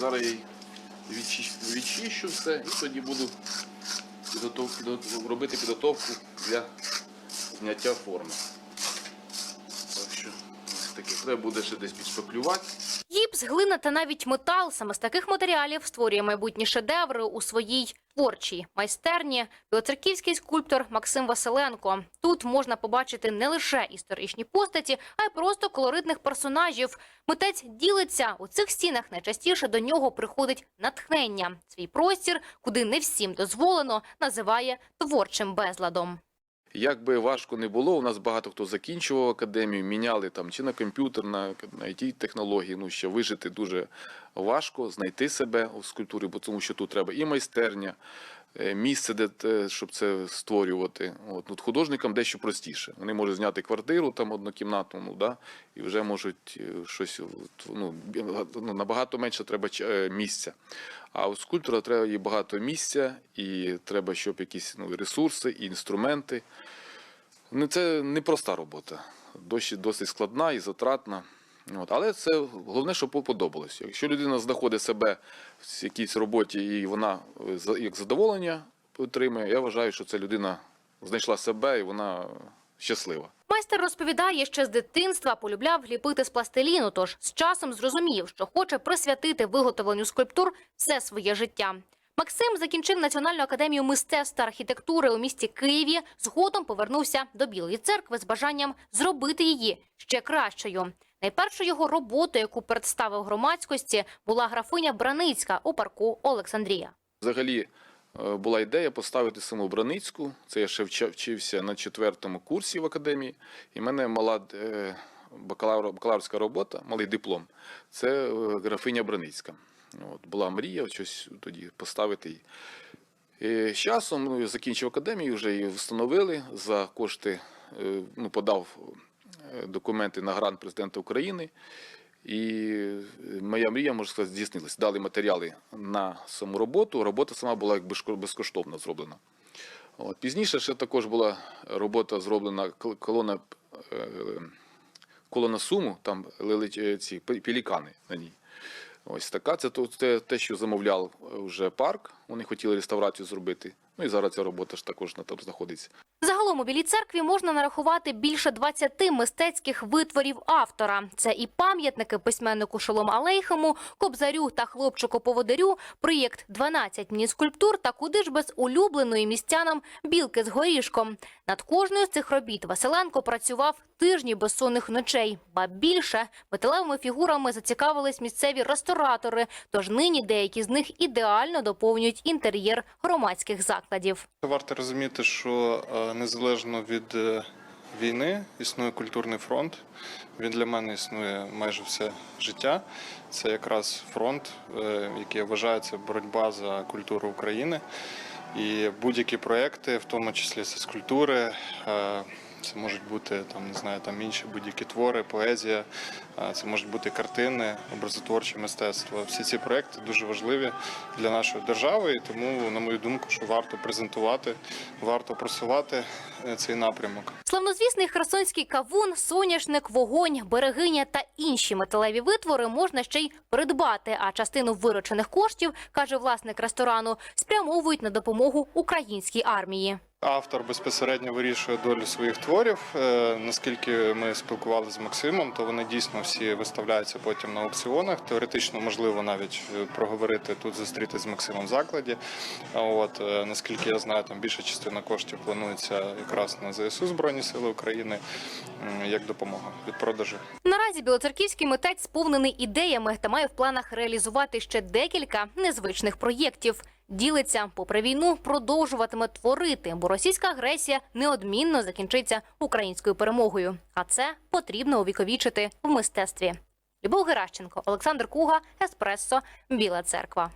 Зараз я відчищу, все і тоді буду робити підготовку для зняття форми. Так що. Треба буде ще десь підшпаклювати. Гіпс, глина та навіть метал саме з таких матеріалів створює майбутні шедеври у своїй творчій майстерні. Білоцерківський скульптор Максим Василенко. Тут можна побачити не лише історичні постаті, а й просто колоритних персонажів. Митець ділиться у цих стінах. Найчастіше до нього приходить натхнення. Свій простір, куди не всім дозволено, називає творчим безладом. Як би важко не було, у нас багато хто закінчував академію, міняли там чи на комп'ютер, на, it технології. Ну ще вижити дуже важко, знайти себе в скульптурі, бо тому що тут треба і майстерня, місце, де те, щоб це створювати. От тут художникам дещо простіше. Вони можуть зняти квартиру там однокімнатну, ну да, і вже можуть е, щось ну, ну, набагато менше треба е, місця. А у скульптора треба і багато місця, і треба, щоб якісь ну, ресурси, і інструменти. Ну, це не проста робота. Досить складна і затратна. От. Але це головне, щоб подобалося. Якщо людина знаходить себе в якійсь роботі і вона е, як задоволення отримує, я вважаю, що ця людина знайшла себе і вона щаслива. Майстер розповідає, ще з дитинства полюбляв ліпити з пластиліну, тож з часом зрозумів, що хоче присвятити виготовленню скульптур все своє життя. Максим закінчив Національну академію мистецтв та архітектури у місті Києві. Згодом повернувся до Білої церкви з бажанням зробити її ще кращою. Найпершою його роботою, яку представив громадськості, була графиня Браницька у парку Олександрія. Взагалі е, була ідея поставити саму Браницьку. Це я ще вчився на четвертому курсі в академії. І в мене мала е, бакалавр, бакалаврська робота, малий диплом. Це е, графиня Браницька. От, була мрія щось тоді поставити її. І з часом ну, закінчив академію, вже її встановили за кошти, ну, подав документи на грант президента України. І е, моя мрія, можна сказати, здійснилась. Дали матеріали на саму роботу. Робота сама була якби безкоштовно зроблена. От. Пізніше ще також була робота зроблена колона, е, колона суму, там е, ці пе- пелікани на ній. Ось така. Це те, що замовляв вже парк. Вони хотіли реставрацію зробити. Ну і зараз ця робота ж також на там знаходиться. Загалом у Білій церкві можна нарахувати більше 20 мистецьких витворів автора. Це і пам'ятники письменнику Шолом Алейхему, Кобзарю та хлопчику-поводирю, проєкт «12 міні-скульптур та куди ж без улюбленої містянам білки з горішком. Над кожною з цих робіт Василенко працював тижні безсонних ночей. Ба більше металевими фігурами зацікавились місцеві ресторатори. Тож нині деякі з них ідеально доповнюють інтер'єр громадських закладів. Варто розуміти, що е, незалежно від е, війни існує культурний фронт. Він для мене існує майже все життя. Це якраз фронт, е, який вважається боротьба за культуру України. І будь-які проекти, в тому числі з культури, це можуть бути там, не знаю, там інші будь-які твори, поезія, це можуть бути картини, образотворче мистецтво. Всі ці проекти дуже важливі для нашої держави, і тому, на мою думку, що варто презентувати, варто просувати е, цей напрямок. Славнозвісний херсонський кавун, соняшник, вогонь, берегиня та інші металеві витвори можна ще й придбати. А частину виручених коштів, каже власник ресторану, спрямовують на допомогу українській армії. Автор безпосередньо вирішує долю своїх творів. Е, Наскільки ми спілкувалися з Максимом, то вони дійсно всі виставляються потім на аукціонах. Теоретично можливо навіть е, проговорити тут, зустрітися з Максимом в закладі. От е, наскільки я знаю, там більша частина коштів планується якраз на ЗСУ Збройні Сили України як допомога від продажу. Наразі білоцерківський митець сповнений ідеями та має в планах реалізувати ще декілька незвичних проєктів. Ділиться, попри війну, продовжуватиме творити, бо російська агресія неодмінно закінчиться українською перемогою. А це потрібно увіковічити в мистецтві. Любов Геращенко, Олександр Куга, Еспресо, Біла Церква.